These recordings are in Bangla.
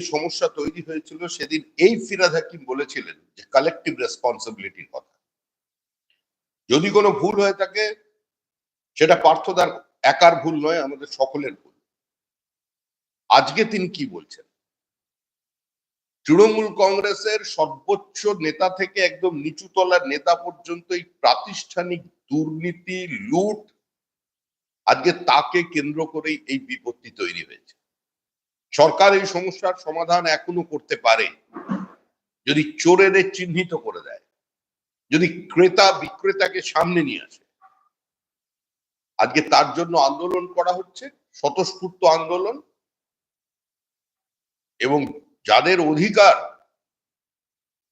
সমস্যা তৈরি হয়েছিল সেদিন এই ফিরাদ হাকিম বলেছিলেন যে কালেকটিভ রেসপন্সিবিলিটির কথা। যদি কোনো ভুল হয়ে থাকে, সেটা পার্থদার একার ভুল নয়, আমাদের সকলের ভুল। আজকে তিনি কি বলছেন? তৃণমূল কংগ্রেসের সর্বোচ্চ নেতা থেকে একদম নিচু তলার নেতা পর্যন্ত এই প্রাতিষ্ঠানিক দুর্নীতি, লুট, আজকে তাকে কেন্দ্র করেই এই বিপত্তি তৈরি হয়েছে। সরকার এই সমস্যার সমাধান এখনও করতে পারে। যদি চোরেদের চিহ্নিত করে দেয়, যদি ক্রেতা বিক্রেতাকে সামনে নিয়ে আসে। আজকে তার জন্য আন্দোলন করা হচ্ছে, স্বতঃস্ফূর্ত আন্দোলন। এবং যাদের অধিকার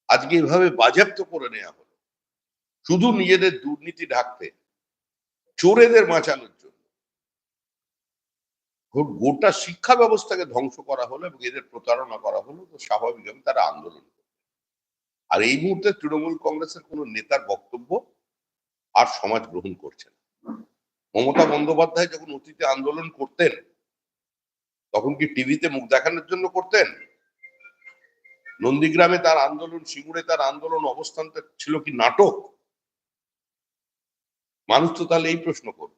আজকে এভাবে বাজেয়াপ্ত করে নেওয়া হলো, শুধু নিজেদের দুর্নীতি ঢাকতে, চোরেদের বাঁচানোর গোটা শিক্ষা ব্যবস্থাকে ধ্বংস করা হলো এবং এদের প্রতারণা করা হলো, তো স্বাভাবিকভাবে তারা আন্দোলন আর এই মুহূর্তে তৃণমূল কংগ্রেসের কোন নেতার বক্তব্য আর সমাজ গ্রহণ করছে না। মমতা বন্দ্যোপাধ্যায় যখন অতীতে আন্দোলন করতেন, তখন কি টিভিতে মুখ দেখানোর জন্য করতেন? নন্দীগ্রামে তার আন্দোলন সিঙ্গুরে তার আন্দোলন অবস্থানটা ছিল কি নাটক? মানুষ তো তাহলে এই প্রশ্ন করবে।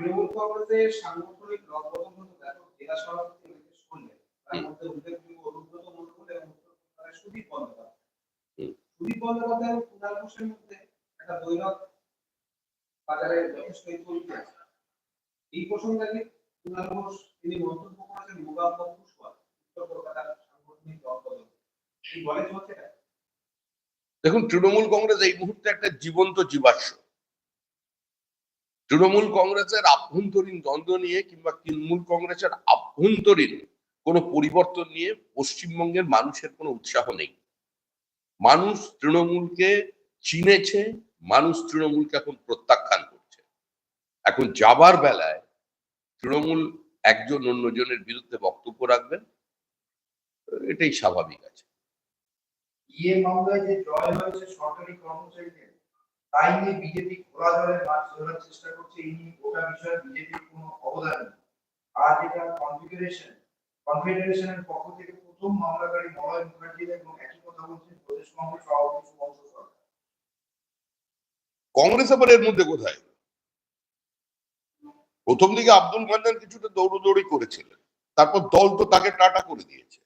তৃণমূল কংগ্রেসের সাংগঠনিক রদবদল ব্যাপক জেলা সভাপতি অনেকে শুনলেন। তার মধ্যে উল্লেখযোগ্য অনুব্রত এবং উত্তরপ্রদেশের সুদীপ বন্দ্যোপাধ্যায়। সুদীপ বন্দ্যোপাধ্যায় এবং কুণাল ঘোষের মধ্যে একটা বাজারে যথেষ্টই চলছে এই প্রসঙ্গে কুণাল ঘোষ তিনি মন্তব্য করেছেন মুগাম পুষ্পা উত্তর কলকাতার সাংগঠনিক রদবদল কি বলে চলছে দেখুন তৃণমূল কংগ্রেস এই মুহূর্তে একটা জীবন্ত জীবাশ্ম। তৃণমূল কংগ্রেসের আভ্যন্তরীণ দ্বন্দ্ব নিয়ে কিংবা তৃণমূল কংগ্রেসের আভ্যন্তরীণ কোনো পরিবর্তন নিয়ে পশ্চিমবঙ্গের মানুষের কোনো উৎসাহ নেই। মানুষ তৃণমূলকে চিনেছে, মানুষ তৃণমূলকে এখন প্রত্যাখ্যান করছে। এখন যাবার বেলায় তৃণমূল একজন অন্যজনের বিরুদ্ধে বক্তব্য রাখবেন, এটাই স্বাভাবিক আছে। ইয়ে মামলায় যে জয় হয়েছে সরকারি কর্মচারীদের তাই নিয়ে বিজেপি খোলা জলে মাছ ধরার চেষ্টা করছে, এই নিয়ে গোটা বিষয়ে বিজেপির কোনো অবদান নেই। আজ এটা কনফিগারেশন কনফেডারেশনের পক্ষ থেকে প্রথম মামলাকারী মলয় মুখার্জি এবং একই কথা বলছেন প্রদেশ কংগ্রেস সভাপতি সুবংশ সরকার। কংগ্রেস আবার এর মধ্যে কোথায়? প্রথম দিকে আব্দুল মান্নান কিছুটা দৌড়দৌড়ি করেছিলেন। তারপর দল তো তাকে টাটা করে দিয়েছে।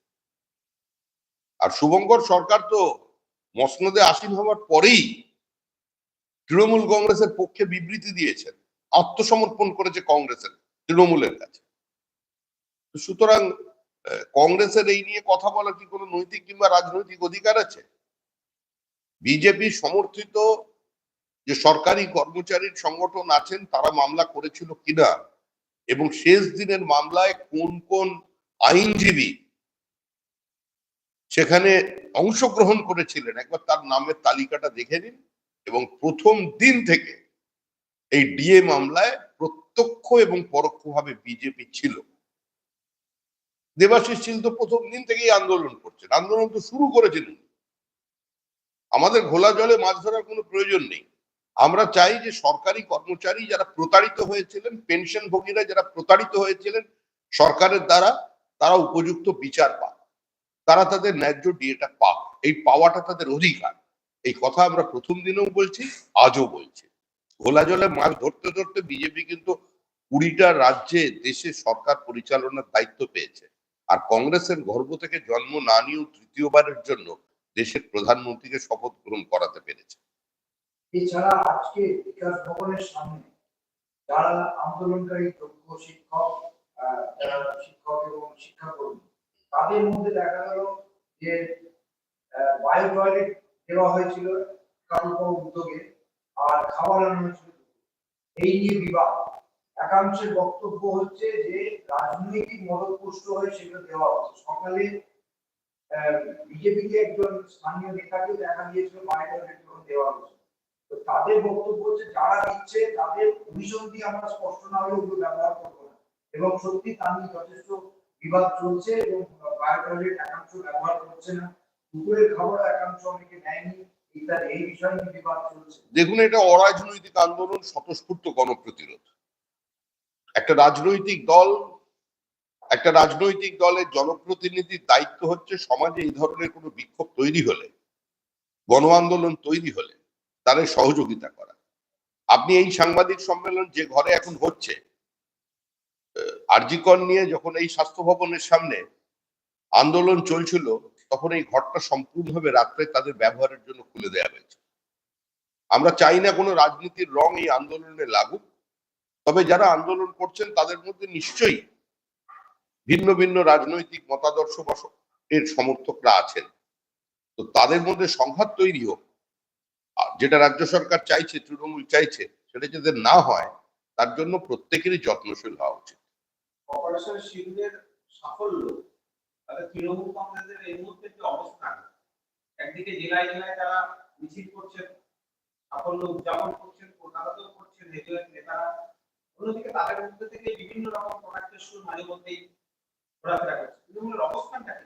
আর শুভঙ্কর সরকার তো মসনদে আসীন হওয়ার পরেই তৃণমূল কংগ্রেসের পক্ষে বিবৃতি দিয়েছেন, আত্মসমর্পণ করেছে কংগ্রেসের, তৃণমূলের কাছে। সুতরাং কংগ্রেসের এই নিয়ে কথা বলার কি কোনো নৈতিক কিংবা রাজনৈতিক অধিকার আছে? বিজেপি সমর্থিত যে সরকারি কর্মচারীর সংগঠন আছেন, তারা মামলা করেছিল কিনা? এবং শেষ দিনের মামলায় কোন কোন আইনজীবী সেখানে অংশগ্রহণ করেছিলেন? একবার তার নামের তালিকাটা দেখে নিন। এবং প্রথম দিন থেকে এই ডিএ মামলায় প্রত্যক্ষ এবং পরোক্ষভাবে বিজেপি ছিল। দেবাশিস শীল তো প্রথম দিন থেকেই আন্দোলন করছেন। আন্দোলন তো শুরু করেছেন আমাদের ঘোলা জলে মাছ ধরার কোনো প্রয়োজন নেই। আমরা চাই যে সরকারি কর্মচারী যারা প্রতারিত হয়েছিলেন, পেনশন ভোগীরা যারা প্রতারিত হয়েছিলেন, সরকারের দ্বারা তারা উপযুক্ত বিচার পাক। তারা তাদের ন্যায্য ডিএটা পাক। এই পাওয়াটা তাদের অধিকার। এই কথা আমরা প্রথম দিনেও বলছি, আজও বলছি। ঘোলা জলে মাছ ধরতে ধরতে বিজেপি কিন্তু কুড়িটা রাজ্যে, দেশে সরকার পরিচালনার দায়িত্ব পেয়েছে। আর কংগ্রেসের গর্ভ থেকে জন্ম না নিয়েও তৃতীয়বারের জন্য দেশের প্রধানমন্ত্রীকে শপথ গ্রহণ করাতে পেরেছে। এছাড়া আজকে বিকাশ ভবনের সামনে যারা আন্দোলনকারী যোগ্য শিক্ষক যারা শিক্ষক এবং শিক্ষাকর্মী, তাদের মধ্যে দেখা গেল যে বায়ো টয়লেট দেওয়া হয়েছিল কারোর উদ্যোগে আর খাবার আনা হয়েছিল এই নিয়ে বিবাদ। একাংশের বক্তব্য হচ্ছে যে রাজনৈতিক মদতপুষ্ট হয়ে সেগুলো দেওয়া হচ্ছে। সকালে বিজেপিকে একজন স্থানীয় নেতাকে দেখা গিয়েছিল বায়ো টয়লেট দেওয়া হয়েছে তো তাদের বক্তব্য হচ্ছে, যারা দিচ্ছে তাদের অভিসন্ধি আমরা স্পষ্ট না হলে ওগুলো ব্যবহার করব না। এবং সত্যি তা নিয়ে যথেষ্ট বিবাদ চলছে এবং বায়োটয়লেট একাংশ ব্যবহার করছে না। একাংশ অনেকে নেয়নি দেখুন, এটা অরাজনৈতিক আন্দোলন স্বতঃস্ফূর্ত গণপ্রতিরোধ। একটা রাজনৈতিক দল, একটা রাজনৈতিক দলের জনপ্রতিনিধির দায়িত্ব হচ্ছে সমাজে এই ধরনের কোনো বিক্ষোভ তৈরি হলে গণ আন্দোলন তৈরি হলে তাদের সহযোগিতা করা। আপনি এই সাংবাদিক সম্মেলন যে ঘরে এখন হচ্ছে, আরজিকর নিয়ে যখন এই স্বাস্থ্য ভবনের সামনে আন্দোলন চলছিল তখন এই ঘরটা সম্পূর্ণভাবে রাত্রে তাদের ব্যবহারের জন্য খুলে দেওয়া হয়েছে। আমরা চাই না কোনো রাজনীতির রং এই আন্দোলনে লাগুক, তবে যারা আন্দোলন করছেন তাদের মধ্যে নিশ্চয়ই ভিন্ন ভিন্ন রাজনৈতিক মতাদর্শ বা এর সমর্থকরা আছেন। তো তাদের মধ্যে সংঘাত তৈরি হোক যেটা রাজ্য সরকার চাইছে, তৃণমূল চাইছে, সেটা যাতে না হয়, তার জন্য প্রত্যেকেরই যত্নশীল হওয়া উচিত। অপারেশন সিঁদুরের সাফল্য তাহলে তৃণমূল কংগ্রেসের এই মুহূর্তে যে অবস্থান একদিকে জেলায় জেলায় তারা মিছিল করছেন, সাফল্য উদযাপন করছেন, কলকাতাতেও করছেন রেডিও নেতারা। অন্যদিকে তাদের মধ্যে থেকে বিভিন্ন রকম প্রোডাক্টের সুর মাঝে মধ্যেই ঘোরাফেরা করছে। তৃণমূলের অবস্থানটা কি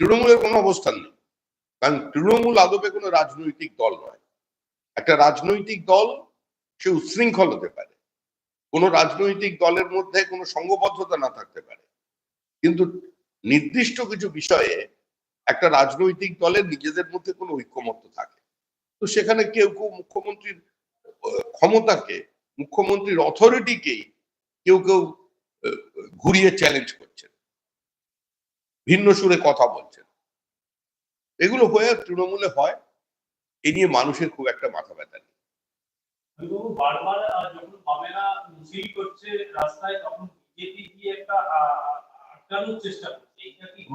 তৃণমূলের কোনো অবস্থান নেই। কারণ তৃণমূল আদপে কোনো রাজনৈতিক দল নয়। একটা রাজনৈতিক দল সে উচ্ছৃঙ্খল হতে পারে। কোনো রাজনৈতিক দলের মধ্যে কোনো সংঘবদ্ধতা না থাকতে পারে। কিন্তু নির্দিষ্ট কিছু বিষয়ে একটা রাজনৈতিক দলের নিজেদের মধ্যে কোনো ঐক্যমত্য থাকে। তো সেখানে কেউ কেউ মুখ্যমন্ত্রীর, ক্ষমতাকে, মুখ্যমন্ত্রীর অথরিটিকেই কেউ কেউ ঘুরিয়ে চ্যালেঞ্জ করছেন। ভিন্ন সুরে কথা বলছেন। এগুলো হয়ে তৃণমূলে হয়। এ নিয়ে মানুষের খুব একটা মাথা ব্যথা নেই। বারবার যখন করছে রাস্তায়, তখন বিজেপি একটা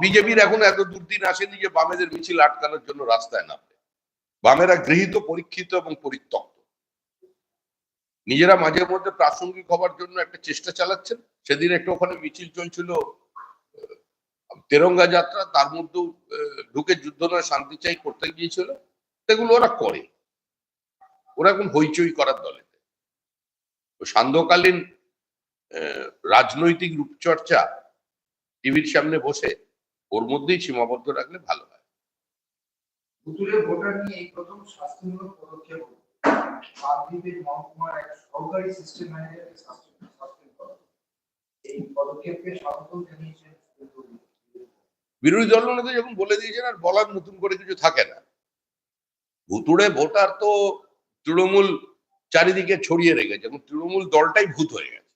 বিজেপির এখন এত দুর্দিন আসেনি যে বামেদের মিছিল আটকানোর জন্য রাস্তায় নামবে। বামেরা গৃহীত, পরীক্ষিত এবং পরিত্যক্ত। নিজেরা মাঝে মধ্যে প্রাসঙ্গিক হবার জন্য একটা চেষ্টা চালাচ্ছেন। সেদিন একটা ওখানে মিছিল চলছিল তেরঙ্গা যাত্রা, তার মধ্যেও ঢুকে যুদ্ধ নয় শান্তি চাই করতে গিয়েছিল। সেগুলো ওরা করে। ওরা এখন হইচই করার দলে। সান্ধ্যকালীন রাজনৈতিক রূপচর্চা টিভির সামনে বসে ওর মধ্যেই সীমাবদ্ধ রাখলে ভালো হয়। ভুতুরে ভোটার নিয়ে এই প্রথম শাস্তিমূলক পদক্ষেপ হলো। মহকুমার এক সহকারী সিস্টেম ম্যানেজারকে সাসপেন্ড সাসপেন্ড করা। এই পদক্ষেপকে স্বাগত জানিয়েছেন বিরোধী দল নেতা যখন বলে দিয়েছেন আর বলার নতুন করে কিছু থাকে না। ভুতুড়ে ভোটার তো তৃণমূল চারিদিকে ছড়িয়ে রেখেছে এবং তৃণমূল দলটাই ভূত হয়ে গেছে।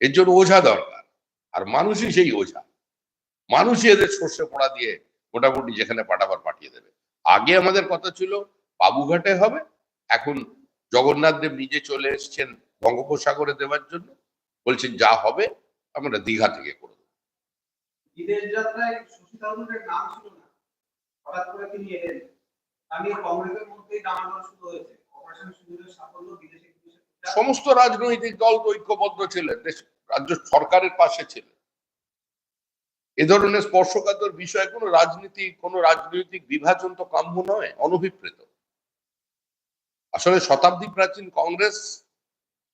এর জন্য ওঝা দরকার। আর মানুষই সেই ওঝা। মানুষই এদের সর্ষে পোড়া দিয়ে মোটামুটি যেখানে পাঠাবার পাঠিয়ে দেবে। আগে আমাদের কথা ছিল বাবুঘাটে হবে এখন জগন্নাথ দেব নিজে চলে এসছেন বঙ্গোপসাগরে দেওয়ার জন্য। বলছেন যা হবে আমরা দীঘা থেকে করে দেবো। বিদেশ যাত্রায় শশী থারুরের নাম ছিল না। হঠাৎ করে তিনি এলেন। তা কংগ্রেসের মধ্যেই দামাদার শুরু হয়েছে। অপারেশন সিঁদুরের সাফল্য বিদেশে বিদেশে সমস্ত রাজনৈতিক দল তো ঐক্যবদ্ধ ছিলেন। দেশ রাজ্য সরকারের পাশে ছিলেন এ ধরনের স্পর্শকাতর বিষয়ে কোনো রাজনীতি, কোনো রাজনৈতিক বিভাজন তো কাম্য নয় অনভিপ্রেত আসলে শতাব্দী প্রাচীন কংগ্রেস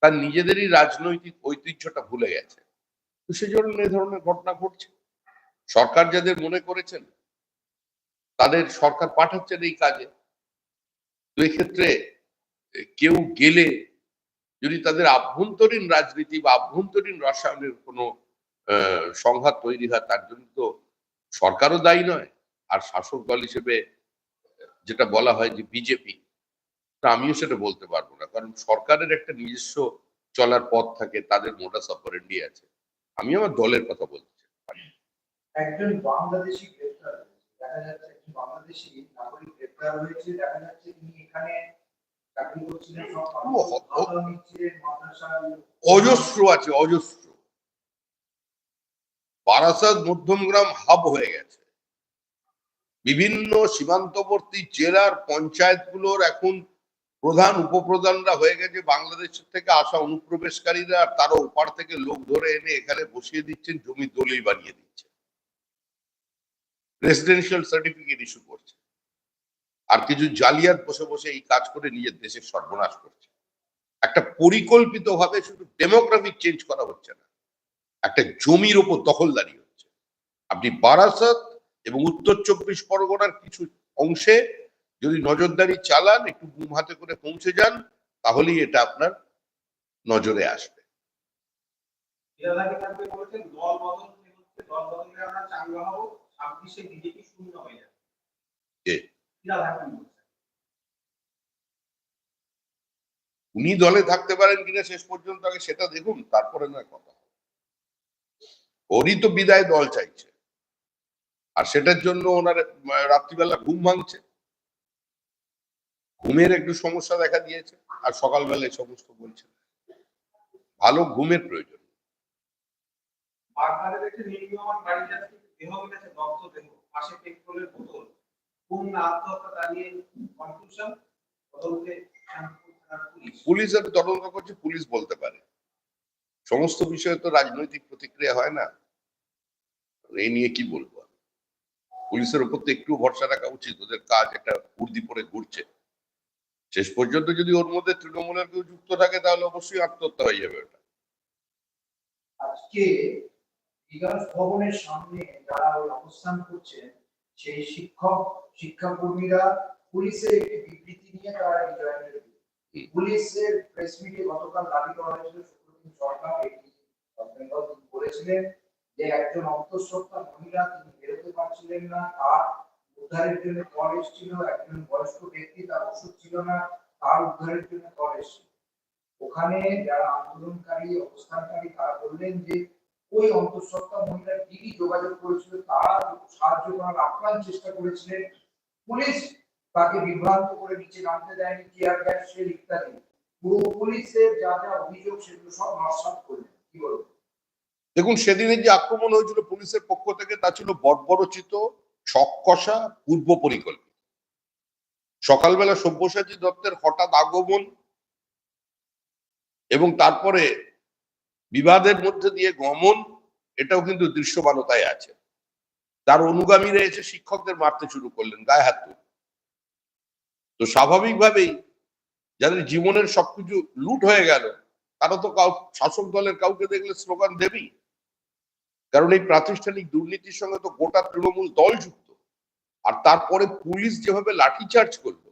তার নিজেদেরই রাজনৈতিক ঐতিহ্যটা ভুলে গেছে। তো সেজন্য এ ধরনের ঘটনা ঘটছে। সরকার যাদের মনে করেছেন, তাদের সরকার পাঠাচ্ছেন এই কাজে। তো এক্ষেত্রে কেউ গেলে যদি তাদের আভ্যন্তরীণ রাজনীতি বা আভ্যন্তরীণ রসায়নের কোনো সংঘাত তৈরি হয়, তার জন্য তো সরকারও দায়ী নয়। আর শাসক দল হিসেবে যেটা বলা হয় যে বিজেপি, তা আমিও সেটা বলতে পারব না। কারণ সরকারের একটা নিজস্ব চলার পথ থাকে, তাদের মোটা অপারেন্ডি আছে। আমি আমার দলের কথা বলতে একজন বাংলাদেশি গ্রেপ্তার দেখা যাচ্ছে বাংলাদেশি নাগরিক গ্রেপ্তার হয়েছে। দেখা যাচ্ছে তিনি এখানে অজস্র আছে, অজস্র। বারাসাত, মধ্যমগ্রাম হাব হয়ে গেছে। বিভিন্ন সীমান্তবর্তী জেলার পঞ্চায়েতগুলোর এখন প্রধান উপপ্রধানরা হয়ে গেছে। বাংলাদেশ থেকে আসা অনুপ্রবেশকারীরা আর তারা ওপার থেকে লোক ধরে এনে এখানে বসিয়ে দিচ্ছেন, জমি দলিল বানিয়ে দিচ্ছে রেসিডেন্সিয়াল সার্টিফিকেট ইস্যু করছে। আর কিছু জালিয়াত বসে বসে এই কাজ করে নিজের দেশের সর্বনাশ করছে। একটা পরিকল্পিত ভাবে শুধু ডেমোগ্রাফিক চেঞ্জ করা হচ্ছে না, একটা জমির ওপর দখলদারি হচ্ছে। আপনি বারাসাত এবং উত্তর চব্বিশ পরগনার কিছু অংশে যদি নজরদারি চালান, একটু বুম হাতে করে পৌঁছে যান, তাহলেই এটা আপনার নজরে আসবে। দল বদল হয়ে যাবে বিরাধা উনি দলে থাকতে পারেন কিনা শেষ পর্যন্ত আগে সেটা দেখুন তারপরে না কথা ওরই তো বিদায় দল চাইছে। আর সেটার জন্য ওনার রাত্রিবেলা ঘুম ভাঙছে। ঘুমের একটু সমস্যা দেখা দিয়েছে আর সকালবেলা সমস্ত বলছে। ভালো ঘুমের প্রয়োজন। বাগদাদের একটি নির্মীয়মান বাড়ি যাচ্ছে দেহ মিলেছে দগ্ধ দেহ পাশে পেট্রোলের বোতল। কোন আত্মহত্যা দাঁড়িয়ে কনফিউশন তদন্তে পুলিশ। পুলিশের তদন্ত করছে পুলিশ বলতে পারে। সমস্ত বিষয়ে তো রাজনৈতিক প্রতিক্রিয়া হয় না। এই নিয়ে কি বলব পুলিশের উপর তো একটু ভরসা রাখা উচিত। ওদের কাজ একটা উর্দি পরে ঘুরছে। শেষ পর্যন্ত যদি ওর মধ্যে তৃণমূলের কেউ যুক্ত থাকে তাহলে অবশ্যই আত্মহত্যা হয়ে যাবে ওটা। আজকে বিকাশ ভবনের সামনে যারা অবস্থান করছেন সেই শিক্ষক, শিক্ষাকর্মীরা পুলিশের একটি বিবৃতি নিয়ে তারা এই জয়েন্ট পুলিশের প্রেস মিটে গতকাল দাবি করা হয়েছিল সুপ্রিম সরকার এটি বলেছিলেন যে একজন অন্তঃসত্ত্বা মহিলা, তিনি বেরোতে পারছিলেন না, তার উদ্ধারের জন্য কল এসেছিল, একজন বয়স্ক ব্যক্তি, তার ওষুধ ছিল না, তার উদ্ধারের জন্য কল এসেছিল। ওখানে যারা আন্দোলনকারী, অবস্থানকারী, তারা বললেন যে ওই অন্তঃসত্ত্বা মহিলার দিদি যোগাযোগ করেছিল তারা সাহায্য করার আপ্রাণ চেষ্টা করেছিলেন। পুলিশ তাকে বিভ্রান্ত করে নিচে নামতে দেয়নি টিয়ার গ্যাস শেল ইত্যাদি। পুরো পুলিশের যা যা অভিযোগ, সেগুলো সব নস্বাত করলেন। কি বলব? দেখুন, সেদিনের যে আক্রমণ হয়েছিল পুলিশের পক্ষ থেকে, তা ছিল বর্বরচিত ছককষা পূর্ব পরিকল্পিত। সকালবেলা সব্যসাচী দত্তের হঠাৎ আগমন এবং তারপরে বিবাদের মধ্যে দিয়ে গমন, এটাও কিন্তু দৃশ্যমানতায় আছে। তার অনুগামীরা এসে শিক্ষকদের মারতে শুরু করলেন, গায়ে হাত তো স্বাভাবিকভাবেই যাদের জীবনের সবকিছু লুট হয়ে গেল, তারা তো কাউ, শাসক দলের কাউকে দেখলে স্লোগান দেবেই। কারণ এই প্রাতিষ্ঠানিক দুর্নীতির সঙ্গে তো গোটা তৃণমূল দল যুক্ত। আর তারপরে পুলিশ যেভাবে লাঠিচার্জ করল,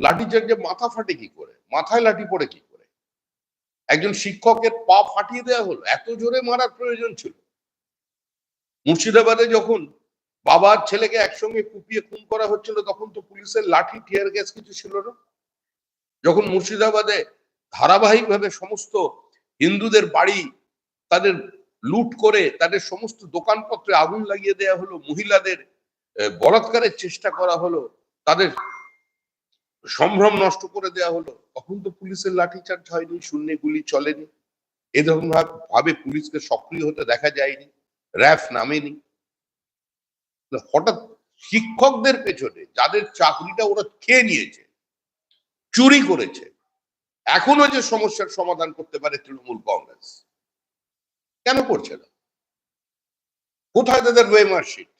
লাঠিচার্জে মাথা ফাটে কি করে? মাথায় লাঠি পড়ে কি একজন শিক্ষকের পা ফাটিয়ে দেওয়া হলো, এত জোরে মারার প্রয়োজন ছিল। মুর্শিদাবাদে যখন বাবার ছেলেকে একসঙ্গে কুপিয়ে খুন করা হচ্ছিল, তখন তো পুলিশের লাঠি, টিয়ার গ্যাস কিছু ছিল না। যখন মুর্শিদাবাদে ধারাবাহিকভাবে সমস্ত হিন্দুদের বাড়ি তাদের লুট করে তাদের সমস্ত দোকানপত্রে আগুন লাগিয়ে দেওয়া হলো, মহিলাদের বলাৎকারের চেষ্টা করা হলো, তাদের সম্ভ্রম নষ্ট করে দেওয়া হলো। তখন তো পুলিশের লাঠিচার্জ হয়নি, শূন্য গুলি চলেনি। এ ধরনের ভাবে পুলিশকে সক্রিয় হতে দেখা যায়নি, র্যাফ নামেনি। হঠাৎ শিক্ষকদের পেছনে যাদের চাকরিটা ওরা খেয়ে নিয়েছে, চুরি করেছে, এখনও যে সমস্যার সমাধান করতে পারে তৃণমূল কংগ্রেস, কেন করছে না? কোথায় তাদের ওয়েমার্কশিট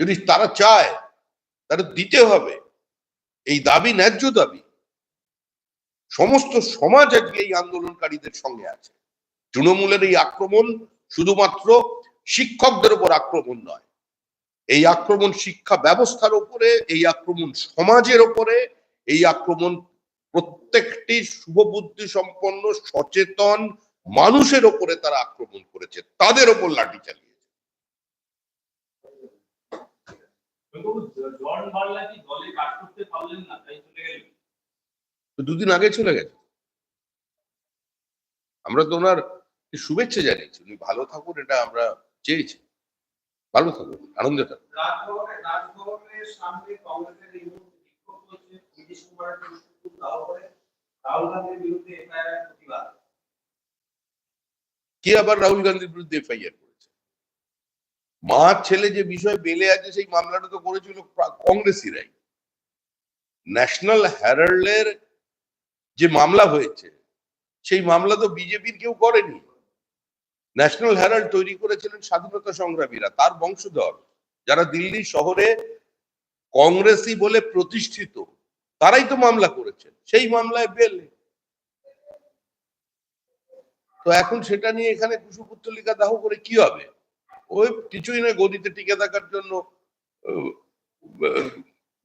যদি তারা চায় তারা দিতে হবে। এই দাবি ন্যায্য দাবি। সমস্ত সমাজ আজকে এই আন্দোলনকারীদের সঙ্গে আছে। তৃণমূলের এই আক্রমণ শুধুমাত্র শিক্ষকদের উপর আক্রমণ নয়। এই আক্রমণ শিক্ষা ব্যবস্থার উপরে এই আক্রমণ সমাজের উপরে এই আক্রমণ প্রত্যেকটি শুভবুদ্ধি সম্পন্ন, সচেতন মানুষের ওপরে তারা আক্রমণ করেছে। তাদের ওপর লাঠি চালিয়েছে জন বার্লা কি দলে কাজ করতে পারলেন না তাই চলে গেলেন। দুদিন আগে চলে গেছে। আমরা তো ওনার শুভেচ্ছা জানিয়েছি উনি ভালো থাকুন এটা আমরা চেয়েছি। ভালো থাকুন আনন্দে থাকুন। কে আবার রাহুল গান্ধীর বিরুদ্ধে এফআইআর মা ছেলে যে বিষয় বেলে আছে, সেই মামলাটা তো করেছিল কংগ্রেসিরাই। ন্যাশনাল হ্যারাল্ডের যে মামলা হয়েছে, সেই মামলা তো বিজেপির কেউ করেনি। ন্যাশনাল হ্যারাল্ড তৈরি করেছিলেন স্বাধীনতা সংগ্রামীরা, তার বংশধর, যারা দিল্লি শহরে কংগ্রেসি বলে প্রতিষ্ঠিত, তারাই তো মামলা করেছেন, সেই মামলায় বেল। তো এখন সেটা নিয়ে এখানে কুশপুত্তলিকা দাহ করে কি হবে? ওই কিছুই নয়, গদিতে টিকে থাকার জন্য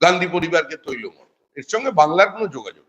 গান্ধী পরিবারকে তৈল এর সঙ্গে বাংলার কোনো যোগাযোগ।